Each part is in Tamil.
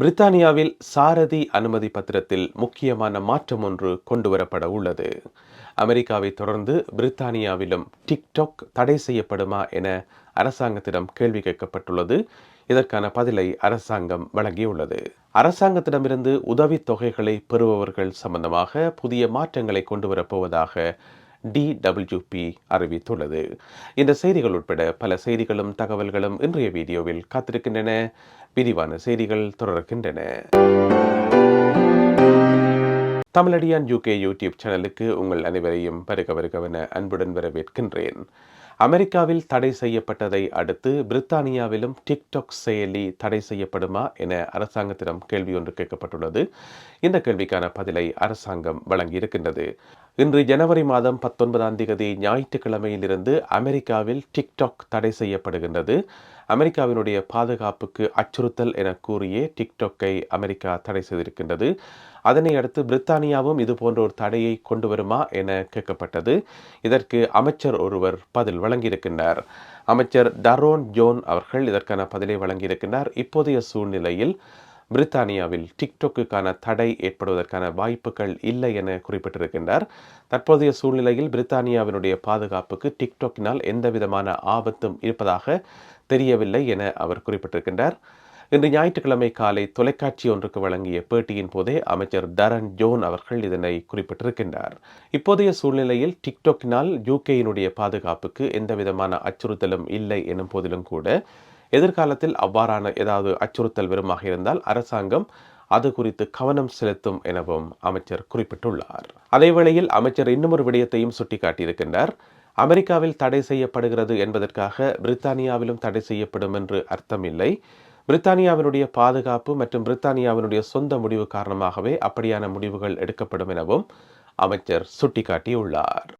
பிரித்தானியாவில் சாரதி அனுமதி பத்திரத்தில் முக்கியமான மாற்றம் ஒன்று கொண்டுவரப்பட உள்ளது. அமெரிக்காவை தொடர்ந்து பிரித்தானியாவிலும் டிக்டாக் தடை செய்யப்படுமா என அரசாங்கத்திடம் கேள்வி கேட்கப்பட்டுள்ளது. இதற்கான பதிலை அரசாங்கம் வழங்கியுள்ளது. அரசாங்கத்திடமிருந்து உதவித் தொகைகளை பெறுபவர்கள் சம்பந்தமாக புதிய மாற்றங்களை கொண்டு வரப்போவதாக டிடபிள்யூபி அறிவித்துள்ளது. இந்த செய்திகள் உட்பட பல செய்திகளும் தகவல்களும் இன்றைய வீடியோவில் காத்திருக்கின்றன. விரிவான செய்திகள் தொடர்கின்றன. தமிழடியான் யூகே யூடியூப் சேனலுக்கு உங்கள் அனைவரையும் பருக வருகவன அன்புடன் வரவேற்கின்றேன். அமெரிக்காவில் தடை செய்யப்பட்டதை அடுத்து பிரித்தானியாவிலும் டிக்டாக் செயலி தடை செய்யப்படுமா என அரசாங்கத்திடம் கேள்வி ஒன்று கேட்கப்பட்டுள்ளது. இந்த கேள்விக்கான பதிலை அரசாங்கம் வழங்கியிருக்கின்றது. இன்று ஜனவரி மாதம் பத்தொன்பதாம் தேதி ஞாயிற்றுக்கிழமையிலிருந்து அமெரிக்காவில் டிக்டாக் தடை செய்யப்படுகின்றது. அமெரிக்காவினுடைய பாதுகாப்புக்கு அச்சுறுத்தல் என கூறியே டிக்டாக்கை அமெரிக்கா தடை செய்திருக்கின்றது. அதனை அடுத்து பிரித்தானியாவும் இது போன்ற ஒரு தடையை கொண்டு வருமா என கேட்கப்பட்டது. இதற்கு அமைச்சர் ஒருவர் பதில் வழங்கியிருக்கின்றார். அமைச்சர் டரோன் ஜோன் அவர்கள் இதற்கான பதிலை வழங்கியிருக்கின்றார். இப்போதைய சூழ்நிலையில் பிரித்தானியாவில் டிக்டோக்குக்கான தடை ஏற்படுவதற்கான வாய்ப்புகள் இல்லை என குறிப்பிட்டிருக்கின்றார். தற்போதைய சூழ்நிலையில் பிரித்தானியாவினுடைய பாதுகாப்புக்கு டிக்டோக்கினால் எந்தவிதமான ஆபத்தும் இருப்பதாக தெரியவில்லை என அவர் குறிப்பிட்டிருக்கின்றார். இன்று ஞாயிற்றுக்கிழமை காலை தொலைக்காட்சி ஒன்றுக்கு வழங்கிய பேட்டியின் போதே அமைச்சர் டரன் ஜோன் அவர்கள் இதனை குறிப்பிட்டிருக்கின்றார். இப்போதைய சூழ்நிலையில் டிக்டோக்கினால் யூகேயினுடைய பாதுகாப்புக்கு எந்த விதமான அச்சுறுத்தலும் இல்லை எனும் போதிலும் கூட எதிர்காலத்தில் அவ்வாறான ஏதாவது அச்சுறுத்தல் வெறுமாக இருந்தால் அரசாங்கம் அது குறித்து கவனம் செலுத்தும் எனவும் அமைச்சர் குறிப்பிட்டுள்ளார். அதேவேளையில் அமைச்சர் இன்னுமொரு விடயத்தையும் சுட்டிக்காட்டியிருக்கின்றார். அமெரிக்காவில் தடை செய்யப்படுகிறது என்பதற்காக பிரித்தானியாவிலும் தடை செய்யப்படும் என்று அர்த்தமில்லை. பிரித்தானியாவினுடைய பாதுகாப்பு மற்றும் பிரித்தானியாவினுடைய சொந்த முடிவு காரணமாகவே அப்படியான முடிவுகள் எடுக்கப்படும் எனவும் அமைச்சர் சுட்டிக்காட்டியுள்ளார்.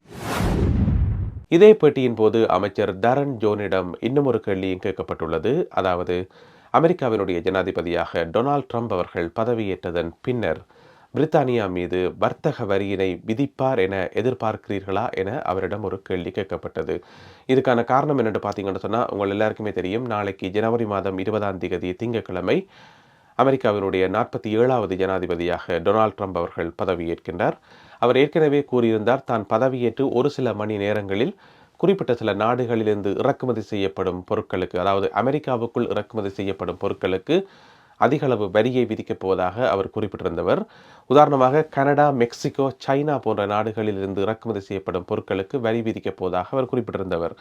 இதே பேட்டியின் போது அமைச்சர் தரன் ஜோனிடம் இன்னும் ஒரு கேள்வியும் கேட்கப்பட்டுள்ளது. அதாவது அமெரிக்காவினுடைய ஜனாதிபதியாக டொனால்ட் ட்ரம்ப் அவர்கள் பதவியேற்றதன் பின்னர் பிரித்தானியா மீது வர்த்தக வரியினை விதிப்பார் என எதிர்பார்க்கிறீர்களா என அவரிடம் ஒரு கேள்வி கேட்கப்பட்டது. இதுக்கான காரணம் என்னென்று பார்த்தீங்கன்னு சொன்னால் உங்கள் எல்லாருக்குமே தெரியும் நாளைக்கு ஜனவரி மாதம் இருபதாம் தேதி திங்கட்கிழமை அமெரிக்காவினுடைய நாற்பத்தி ஏழாவது ஜனாதிபதியாக டொனால்ட் ட்ரம்ப் அவர்கள் பதவியேற்கின்றார் அவர் ஏற்கனவே கூறியிருந்தார் தான் பதவியேற்று ஒரு சில மணி நேரங்களில் குறிப்பிட்ட சில நாடுகளிலிருந்து இறக்குமதி செய்யப்படும் பொருட்களுக்கு அதாவது அமெரிக்காவுக்குள் இறக்குமதி செய்யப்படும் பொருட்களுக்கு அதிகளவு வரியை விதிக்கப் போவதாக அவர் குறிப்பிட்டிருந்தவர். உதாரணமாக கனடா மெக்சிகோ சைனா போன்ற நாடுகளில் இருந்து இறக்குமதி செய்யப்படும் பொருட்களுக்கு வரி விதிக்கப் போவதாக அவர் குறிப்பிட்டிருந்தவர்.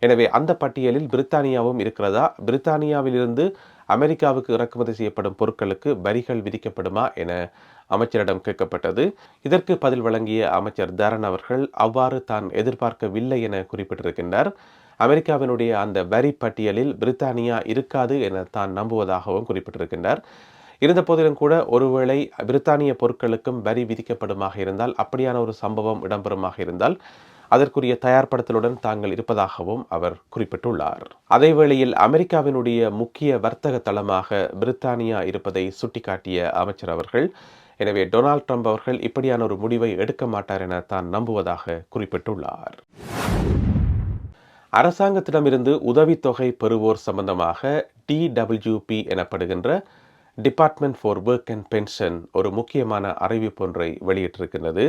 எனவே அந்த பட்டியலில் பிரித்தானியாவும் இருக்கிறதா? பிரித்தானியாவிலிருந்து அமெரிக்காவுக்கு இறக்குமதி செய்யப்படும் பொருட்களுக்கு வரிகள் விதிக்கப்படுமா என அமைச்சரிடம் கேட்கப்பட்டது. இதற்கு பதில் வழங்கிய அமைச்சர் தரன் அவர்கள் அவ்வாறு தான் எதிர்பார்க்கவில்லை என குறிப்பிட்டிருக்கின்றார். அமெரிக்காவினுடைய அந்த வரி பட்டியலில் பிரித்தானியா இருக்காது என தான் நம்புவதாகவும் குறிப்பிட்டிருக்கின்றார். இருந்த போதிலும் கூட ஒருவேளை பிரித்தானிய பொருட்களுக்கும் வரி விதிக்கப்படுமாக இருந்தால் அப்படியான ஒரு சம்பவம் இடம்பெறுமாக இருந்தால் அதற்குரிய தயார்படுத்தலுடன் தாங்கள் இருப்பதாகவும் அவர் குறிப்பிட்டுள்ளார். அதேவேளையில் அமெரிக்காவினுடைய முக்கிய வர்த்தக தளமாக பிரித்தானியா இருப்பதை சுட்டிக்காட்டிய அமைச்சர் அவர்கள் எனவே டொனால்ட் ட்ரம்ப் அவர்கள் இப்படியான ஒரு முடிவை எடுக்க மாட்டார் என தான் நம்புவதாக குறிப்பிட்டுள்ளார். அரசாங்கத்திடமிருந்து உதவித்தொகை பெறுவோர் சம்பந்தமாக டிடபிள்யூபி எனப்படுகின்ற department for work and pension ஒரு முக்கியமான அறிவிப்பு ஒன்றை வெளியிட்டிருக்கின்றது.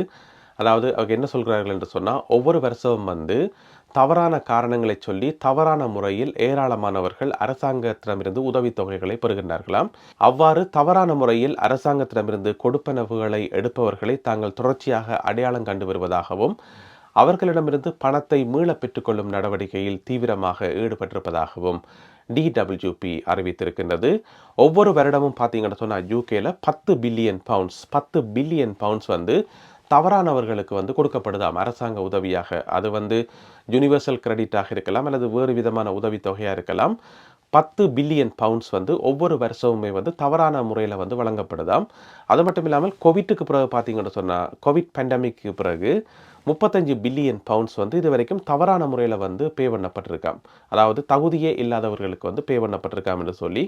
அதாவது அவங்க என்ன சொல்கிறார்கள் என்று சொன்னால் ஒவ்வொரு வருஷமும் வந்து தவறான காரணங்களை சொல்லி தவறான முறையில் ஏராளமானவர்கள் அரசாங்கத்திடமிருந்து உதவித்தொகைகளை பெறுகின்றார்களாம். அவ்வாறு தவறான முறையில் அரசாங்கத்திடமிருந்து கொடுப்பனவுகளை எடுப்பவர்களை தாங்கள் தொடர்ச்சியாக அடையாளம் கண்டு வருவதாகவும் அவர்களிடமிருந்து பணத்தை மீள பெற்றுக்கொள்ளும் நடவடிக்கையில் தீவிரமாக ஈடுபட்டிருப்பதாகவும் டிடபிள்யூபி அறிவித்திருக்கின்றது. ஒவ்வொரு வருடமும் பார்த்தீங்கன்னு சொன்னால் யூகேல பத்து பில்லியன் பவுண்ட்ஸ் பத்து பில்லியன் பவுண்ட்ஸ் வந்து தவறானவர்களுக்கு வந்து கொடுக்கப்படுதாம் அரசாங்க உதவியாக. அது வந்து யூனிவர்சல் கிரெடிட்டாக இருக்கலாம் அல்லது வேறு விதமான உதவித்தொகையாக இருக்கலாம். பத்து பில்லியன் பவுண்ட்ஸ் வந்து ஒவ்வொரு வருஷமுமே வந்து தவறான முறையில் வந்து வழங்கப்படுதாம். அது மட்டும் இல்லாமல் கோவிட்டுக்கு பிறகு பார்த்தீங்கன்னு சொன்னால் கோவிட் பேண்டமிக்கு பிறகு முப்பத்தஞ்சு பில்லியன் பவுண்ட்ஸ் வந்து இது வரைக்கும் தவறான முறையில் வந்து பே பண்ணப்பட்டிருக்காம். அதாவது தகுதியே இல்லாதவர்களுக்கு வந்து பே பண்ணப்பட்டிருக்காம் என்று சொல்லி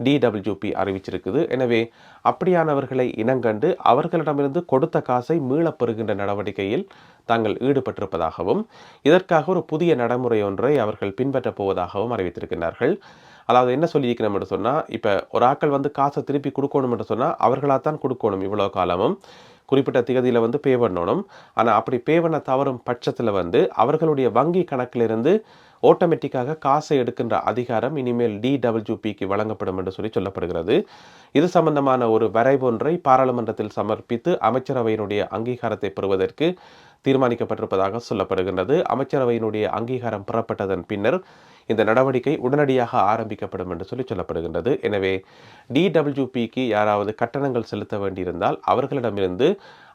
டிடபிள்யூபி அறிவிச்சிருக்குது. எனவே அப்படியானவர்களை இனங்கண்டு அவர்களிடமிருந்து கொடுத்த காசை மீளப் பெறுகின்ற நடவடிக்கையில் தாங்கள் ஈடுபட்டிருப்பதாகவும் இதற்காக ஒரு புதிய நடைமுறை ஒன்றை அவர்கள் பின்பற்றப் போவதாகவும் அறிவித்திருக்கிறார்கள் அதாவது என்ன சொல்லியிருக்கணும் என்று சொன்னால் இப்போ ஒரு ஆக்கள் வந்து காசை திருப்பி கொடுக்கணும் என்று சொன்னால் அவர்களாக தான் கொடுக்கணும் இவ்வளோ காலமும். குறிப்பிட்ட திகதியில் வந்து பே பண்ணணும். ஆனால் அப்படி பே பண்ண தவறும் பட்சத்தில் வந்து அவர்களுடைய வங்கி கணக்கிலிருந்து ஆட்டோமேட்டிக்காக காசை எடுக்கின்ற அதிகாரம் இனிமேல் டிடபிள்யூபிக்கு வழங்கப்படும் என்று சொல்லி சொல்லப்படுகிறது. இது சம்பந்தமான ஒரு வரைவொன்றை பாராளுமன்றத்தில் சமர்ப்பித்து அமைச்சரவையினுடைய அங்கீகாரத்தை பெறுவதற்கு தீர்மானிக்கப்பட்டிருப்பதாக சொல்லப்படுகின்றது. அமைச்சரவையினுடைய அங்கீகாரம் பெறப்பட்டதன் பின்னர் இந்த நடவடிக்கை உடனடியாக ஆரம்பிக்கப்படும் என்று சொல்லி சொல்லப்படுகின்றது. எனவே டிடபிள்யூபிக்கு யாராவது கட்டணங்கள் செலுத்த வேண்டியிருந்தால் அவர்களிடமிருந்து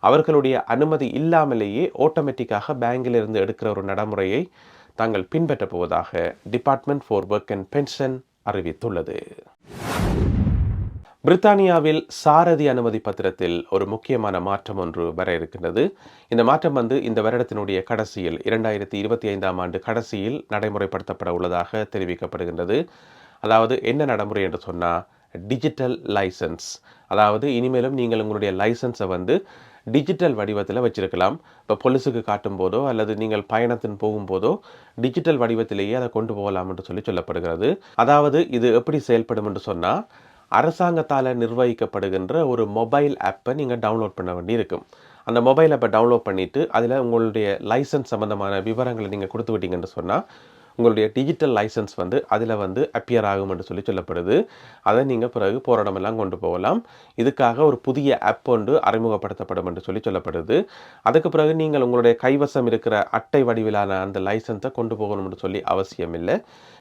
அவர்களுடைய அனுமதி இல்லாமலேயே ஆட்டோமேட்டிக்காக பேங்கிலிருந்து எடுக்கிற ஒரு நடைமுறையை தாங்கள் பின்பற்றப் போவதாக department for work and pension அறிவித்துள்ளது. பிரித்தானியாவில் சாரதி அனுமதி பத்திரத்தில் ஒரு முக்கியமான மாற்றம் ஒன்று வர இருக்கின்றது. இந்த மாற்றம் வந்து இந்த வருடத்தினுடைய கடைசியில் இரண்டாயிரத்தி இருபத்தி ஐந்தாம் ஆண்டு கடைசியில் நடைமுறைப்படுத்தப்பட உள்ளதாக தெரிவிக்கப்படுகின்றது. அதாவது என்ன நடைமுறை என்று சொன்னால் டிஜிட்டல் லைசன்ஸ் அதாவது இனிமேலும் நீங்கள் உங்களுடைய லைசன்ஸை வந்து டிஜிட்டல் வடிவத்தில் வச்சுருக்கலாம். இப்போ பொலிஸுக்கு காட்டும் போதோ அல்லது நீங்கள் பயணத்தின் போகும்போதோ டிஜிட்டல் வடிவத்திலேயே அதை கொண்டு போகலாம் என்று சொல்லி சொல்லப்படுகிறது. அதாவது இது எப்படி செயல்படும் என்று சொன்னால் அரசாங்கத்தால் நிர்வகிக்கப்படுகின்ற ஒரு மொபைல் ஆப்பை நீங்கள் டவுன்லோட் பண்ண வேண்டி இருக்கும். அந்த மொபைல் ஆப்பை டவுன்லோட் பண்ணிவிட்டு அதில் உங்களுடைய லைசன்ஸ் சம்மந்தமான விவரங்களை நீங்கள் கொடுத்து விட்டீங்கன்னு சொன்னால் உங்களுடைய டிஜிட்டல் லைசன்ஸ் வந்து அதில் வந்து அப்பியர் ஆகும் என்று சொல்லி சொல்லப்படுது. அதை நீங்கள் பிறகு போராடமெல்லாம் கொண்டு போகலாம். இதுக்காக ஒரு புதிய ஆப் ஒன்று அறிமுகப்படுத்தப்படும் என்று சொல்லி சொல்லப்படுது. அதுக்கு பிறகு நீங்கள் உங்களுடைய கைவசம் இருக்கிற அட்டை வடிவிலான அந்த லைசன்ஸை கொண்டு போகணும் என்று சொல்லி அவசியம் இல்லை.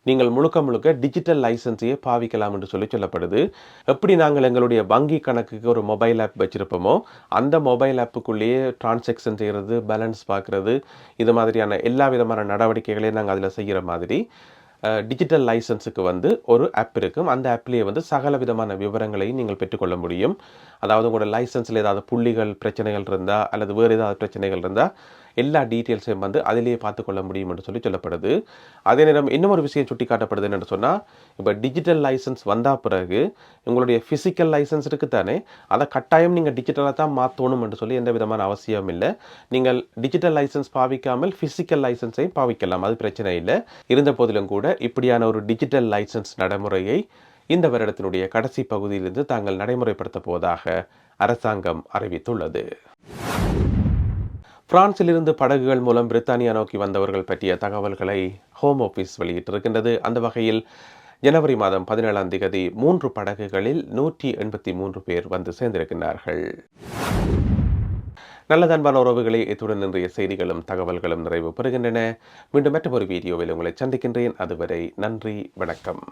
நீங்கள் முழுக்க முழுக்க டிஜிட்டல் லைசன்ஸையே பாவிக்கலாம் என்று சொல்லி சொல்லப்படுது. எப்படி நாங்கள் எங்களுடைய வங்கி கணக்குக்கு ஒரு மொபைல் ஆப் வச்சுருப்போமோ அந்த மொபைல் ஆப்புக்குள்ளேயே டிரான்சாக்ஷன் செய்கிறது பேலன்ஸ் பார்க்குறது இது மாதிரியான எல்லா விதமான நடவடிக்கைகளையும் நாங்கள் அதில் செய்கிற மாதிரி டிஜிட்டல் லைசன்ஸுக்கு வந்து ஒரு ஆப் இருக்கும். அந்த ஆப்லேயே வந்து சகல விதமான விவரங்களையும் நீங்கள் பெற்றுக்கொள்ள முடியும். அதாவது உங்களோட லைசன்ஸில் ஏதாவது புள்ளிகள் பிரச்சனைகள் இருந்தால் அல்லது வேறு ஏதாவது பிரச்சனைகள் இருந்தால் எல்லா டீட்டெயில்ஸையும் வந்து அதிலேயே பார்த்துக்கொள்ள முடியும் என்று சொல்லி சொல்லப்படுது. அதே நேரம் இன்னும் ஒரு விஷயம் சுட்டி காட்டப்படுது என்னென்னு சொன்னால் இப்போ டிஜிட்டல் லைசன்ஸ் வந்தால் பிறகு உங்களுடைய ஃபிசிக்கல் லைசன்ஸ் இருக்குது தானே அதை கட்டாயம் நீங்கள் டிஜிட்டலாக தான் மாற்றணும் என்று சொல்லி எந்த விதமான அவசியம் இல்லை. நீங்கள் டிஜிட்டல் லைசன்ஸ் பாவிக்காமல் ஃபிசிக்கல் லைசன்ஸையும் பாவிக்கலாம் அது பிரச்சனை இல்லை. இருந்த போதிலும் கூட இப்படியான ஒரு டிஜிட்டல் லைசன்ஸ் நடைமுறையை இந்த வருடத்தினுடைய கடைசி பகுதியிலிருந்து தாங்கள் நடைமுறைப்படுத்த போவதாக அரசாங்கம் அறிவித்துள்ளது. பிரான்சிலிருந்து படகுகள் மூலம் பிரித்தானியா நோக்கி வந்தவர்கள் பற்றிய தகவல்களை ஹோம் ஆஃபீஸ் வெளியிட்டிருக்கின்றது. அந்த வகையில் ஜனவரி மாதம் பதினேழாம் தேதி மூன்று படகுகளில் நூற்றி எண்பத்தி மூன்று பேர் வந்து சேர்ந்திருக்கிறார்கள் நல்ல அன்பான உறவுகளே இத்துடன் இன்றைய செய்திகளும் தகவல்களும் நிறைவு பெறுகின்றன. மீண்டும் மற்றொரு வீடியோவில் உங்களை சந்திக்கின்றேன். அதுவரை நன்றி வணக்கம்.